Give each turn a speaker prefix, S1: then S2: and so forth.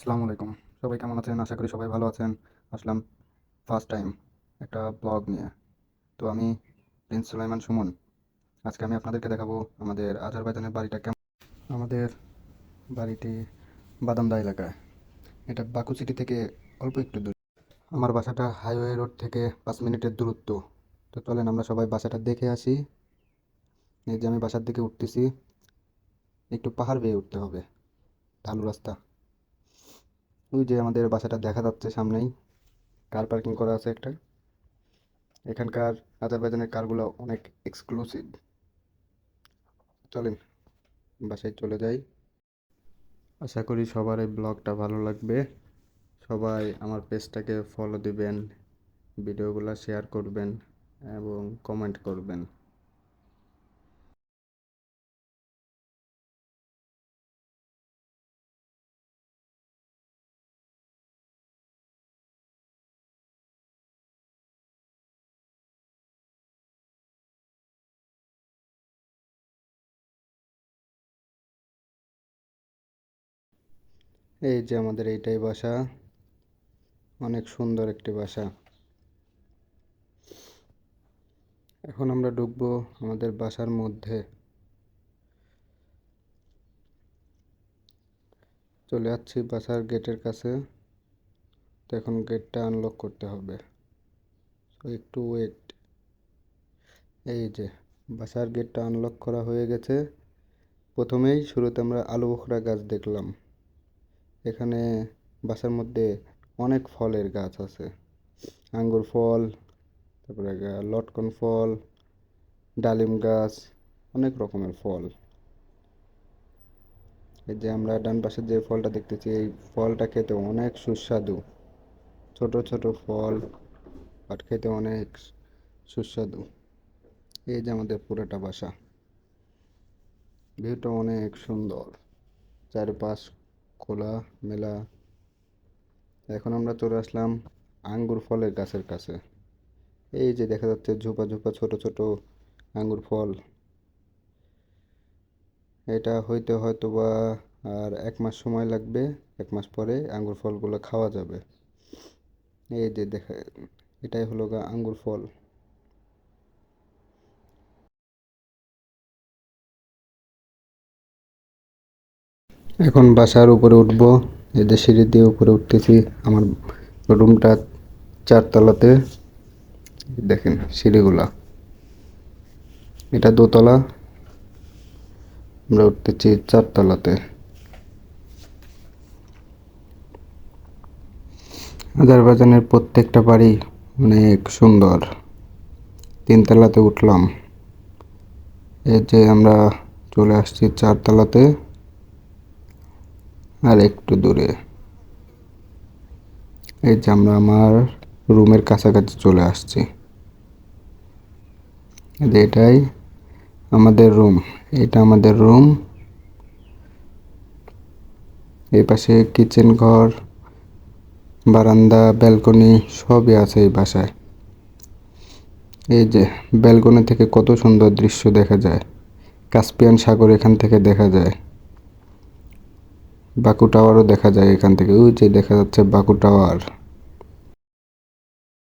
S1: আসসালামু আলাইকুম। সবাই কেমন আছেন? আশা করি সবাই ভালো আছেন। আসলাম ফার্স্ট টাইম একটা ব্লগ নিয়ে। তো আমি প্রিন্স সুলাইমান সুমন। আজকে আমি আপনাদেরকে দেখাবো আমাদের আজারবাইজানের বাড়িটা কেমন আমাদের বাড়িটি বাদামদা এলাকায়। এটা বাকু সিটি থেকে অল্প একটু দূর। আমার বাসাটা হাইওয়ে রোড থেকে পাঁচ মিনিটের দূরত্ব। তো চলেন আমরা সবাই বাসাটা দেখে আসি। এই যে আমি বাসার দিকে উঠতেছি। একটু পাহাড় বেয়ে উঠতে হবে। ঢালু রাস্তা। ওই যে আমাদের বাসাটা দেখা যাচ্ছে সামনেই। কার পার্কিং করা আছে একটা। এখানকার আজারবাইজানের কারগুলো অনেক এক্সক্লুসিভ চলেন, বাসায় চলে যাই। আশা করি সবার এই ব্লগটা ভালো লাগবে। সবাই আমার পেজটাকে ফলো দিবেন, ভিডিওগুলো শেয়ার করবেন এবং কমেন্ট করবেন। এই যে আমাদের এইটাই বাসা। অনেক সুন্দর একটি বাসা। এখন আমরা ঢুকবো আমাদের বাসার মধ্যে। চলে যাচ্ছি বাসার গেটের কাছে। তো এখন গেটটা আনলক করতে হবে। একটু ওয়েট এই যে, বাসার গেটটা আনলক করা হয়ে গেছে। প্রথমেই শুরুতে আমরা আলু বোখরা গাছ দেখলাম। এখানে বাসার মধ্যে অনেক ফলের গাছ আছে। আঙ্গুর ফল, তারপরে লটকন ফল, ডালিম গাছ, অনেক রকমের ফল। এই যে আমরা ডান পাশে যে ফলটা দেখতেছি, এই ফলটা খেতে অনেক সুস্বাদু। ছোট ছোট ফল বাট খেতে অনেক সুস্বাদু। এই যে আমাদের পুরোটা বাসা। ভিউটা অনেক সুন্দর। চারপাশ খোলা, মেলা। এখন আমরা চলে আসলাম আঙ্গুর ফলের গাছের কাছে। এই যে দেখা যাচ্ছে ঝোপা ঝোপা ছোট ছোট আঙ্গুর ফল। এটা হইতে হয়তো বা আর এক মাস সময় লাগবে, এক মাস পরে আঙ্গুর ফলগুলো খাওয়া যাবে। এই যে দেখা, এটাই হলো গা আঙ্গুর ফল। এখন বাসার উপরে উঠবো যে সিঁড়ি দিয়ে উপরে উঠতেছি, আমার রুমটা চারতলাতে। দেখেন সিঁড়িগুলা। এটা দোতলা, আমরা উঠতেছি চারতলাতে। আজারবাইজানের প্রত্যেকটা বাড়ি অনেক সুন্দর। তিনতলাতে উঠলাম। এই যে আমরা চলে আসছি চারতলাতে। আর একটু দূরে। এই যে আমরা আমার রুমের কাছাকাছি চলে আসছি। এটাই আমাদের রুম, এটা আমাদের রুম। এই পাশে কিচেন ঘর, বারান্দা, ব্যালকনি সবই আছে এই বাসায়। এই যে ব্যালকনি থেকে কত সুন্দর দৃশ্য দেখা যায়। কাস্পিয়ান সাগর এখান থেকে দেখা যায়। বাকু টাওয়ারও দেখা যায় এখান থেকে। ওই যে দেখা যাচ্ছে বাকু টাওয়ার।